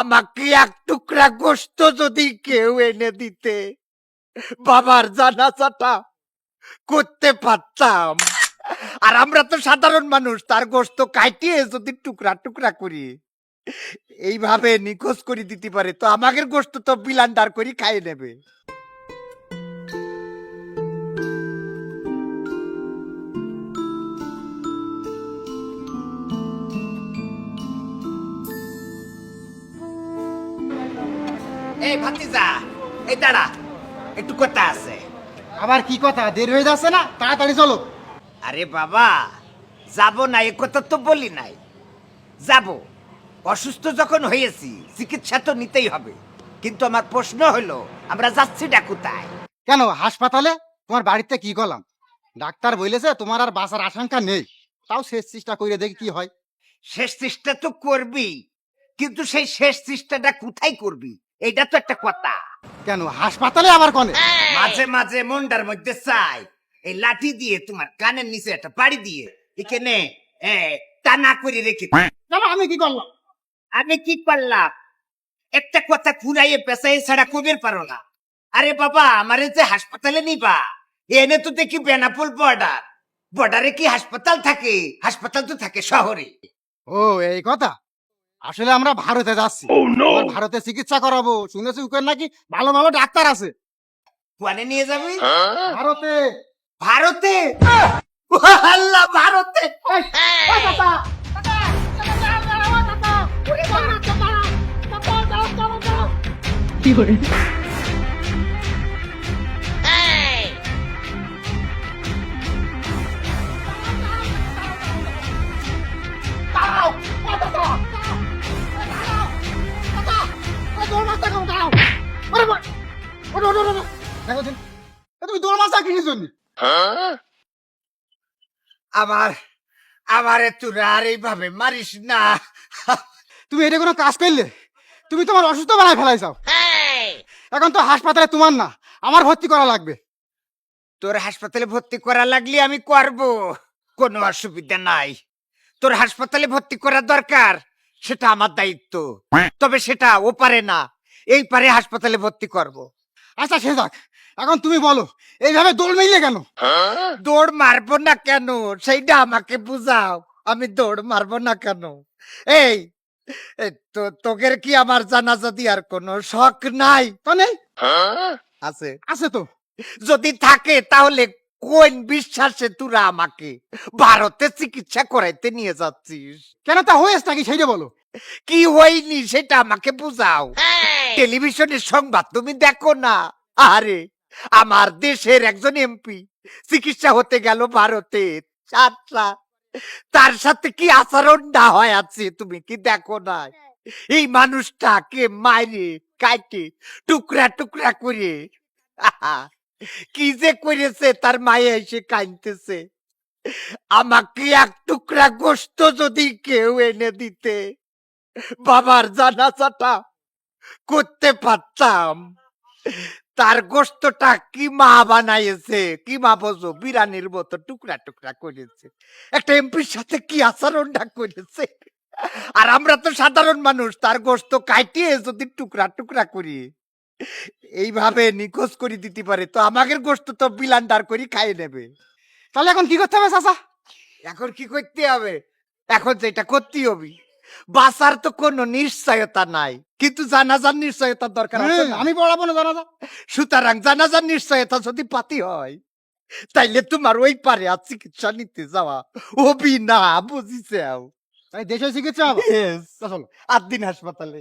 আমাকে এক টুকরা গোস্ত যদি কেউ এনে দিতে, বাবার জানাজাটা করতে পারতাম। আর আমরা তো সাধারণ মানুষ, তার গোস্ত কাটিয়ে যদি টুকরা টুকরা করি, এইভাবে নিখোঁজ করে দিতে পারে, তো আমাকে গোস্ত তো বিলান্ডার করে খাইয়ে নেবে। এই ভাতিজা এই দাঁড়া একটু কথা আছে। আবার কি কথা? দেরি হয়ে যাচ্ছে না? তাড়াতাড়ি চলো। আরে বাবা যাব না এ কথা তো বলি নাই। যাব। অসুস্থ যখন হয়েছি চিকিৎসা তো নিতেই হবে। কিন্তু আমার প্রশ্ন হলো আমরা যাচ্ছি কোথায়? কেন হাসপাতালে? তোমার বাড়িতে কি করলাম? ডাক্তার বলেছে তোমার আর বাঁচার আশঙ্কা নেই। তাও শেষ চেষ্টা করে দেখি কি হয়। শেষ চেষ্টা তো করবি কিন্তু সেই শেষ চেষ্টাটা কোথায় করবি? এটা তো একটা কথা। কেন হাসপাতালে আবার কনে? মাঝে মাঝে মনটার মধ্যে চাই এই লাঠি দিয়ে তোমার কানের নিচে একটা বাড়ি দিয়ে এখানে টানা করে রেখে। কেন আমি কি করলাম? আমি কি করলাম? একটা কথা ফুরাইয়ে পেশাই ছাড়া কবির পারো না। আরে বাবা আমারে যে হাসপাতালে নিবা এনে তো দেখি বেনাপুল বর্ডার বর্ডারে কি হাসপাতাল থাকে? হাসপাতাল তো থাকে শহরে। ও এই কথা? আসলে আমরা ভারতে যাচ্ছি। ভারতে চিকিৎসা করাবো। শুনেছি ওখানে নাকি ভালো ভালো ডাক্তার আছে। নিয়ে যাবি? ভারতে। ভারতে? আল্লাহ ভারতে! তুমি মাছ আমার এইভাবে মারিস না তুমি এটা কোনো কাজ তুমি তোমার অসুস্থ বানায় ফেলাইছাও এখন তো হাসপাতালে তোমার না আমার ভর্তি করা লাগবে তোর হাসপাতালে ভর্তি করা লাগলে আমি করব কোনো অসুবিধা নাই তোর হাসপাতালে ভর্তি করা দরকার সেটা আমার দায়িত্ব তবে সেটা ও পারে না এই পারে হাসপাতালে ভর্তি করব আচ্ছা সে যাক এখন তুমি বলো এইভাবে দৌড় মিললে কেন? দৌড় মারবো না কেন? সেইটা আমাকে বুঝাও। আমি দৌড় মারবো না কেন? এই তো তোকের কি আমার জানাজা দিয়ার কোনো শখ নাই? তো নেই। আছে। আছে তো। যদি থাকে তাহলে কোন বিশ্বাসে তোরা আমাকে ভারতে চিকিৎসা করাইতে নিয়ে যাচ্ছিস? কেন তা হয়েছে নাকি সেইটা বলো। কি হয়নি সেটা আমাকে বুঝাও। টেলিভিশনের সংবাদ তুমি দেখো না। আরে, আমার দেশের একজন এমপি চিকিৎসা হতে গেল ভারতে। আচ্ছা তার সাথে কি আচরণ না হয় আছে তুমি কি দেখো না? এই মানুষটাকে মাইরে কাটে টুকরা টুকরা করে। কি যে করেছে তার মায়ে এসে কাঁদতেছে। আমাকে এক টুকরা গোস্ত যদি কেউ এনে দিতে, বাবার জানাজাটা করতে পারতাম। তার গোস্তটা কি মা বানাইছে কি মা বোঝো বিরানির মতো টুকরা টুকরা করেছে। একটা এমপির সাথে কি আচরণটা করেছে? আর আমরা তো সাধারণ মানুষ তার গোস্ত কাটিয়ে যদি টুকরা টুকরা করি এইভাবে নিখোঁজ করে দিতে পারে তো আমাদের গোস্ত তো বিলান্ডার করে খাইয়ে নেবে। তাহলে এখন কি করতে হবে চাচা? এখন কি করতে হবে? এখন যেটা করতে হবে। বাসার তো কোনো নিশ্চয়তা নাই। কিন্তু জানাজার নিশ্চয়তার দরকার আছে হ্যাঁ, না? আমি পড়াবো না জানাজা। সুতরাং জানাজার নিশ্চয়তা যদি পাতি হয় তাইলে তোমার ওই পারে আর চিকিৎসা নিতে যাওয়া অবি না বুঝিছে তাই দেশে চিকিৎসা? হবে তা চলো আট দিন হাসপাতালে।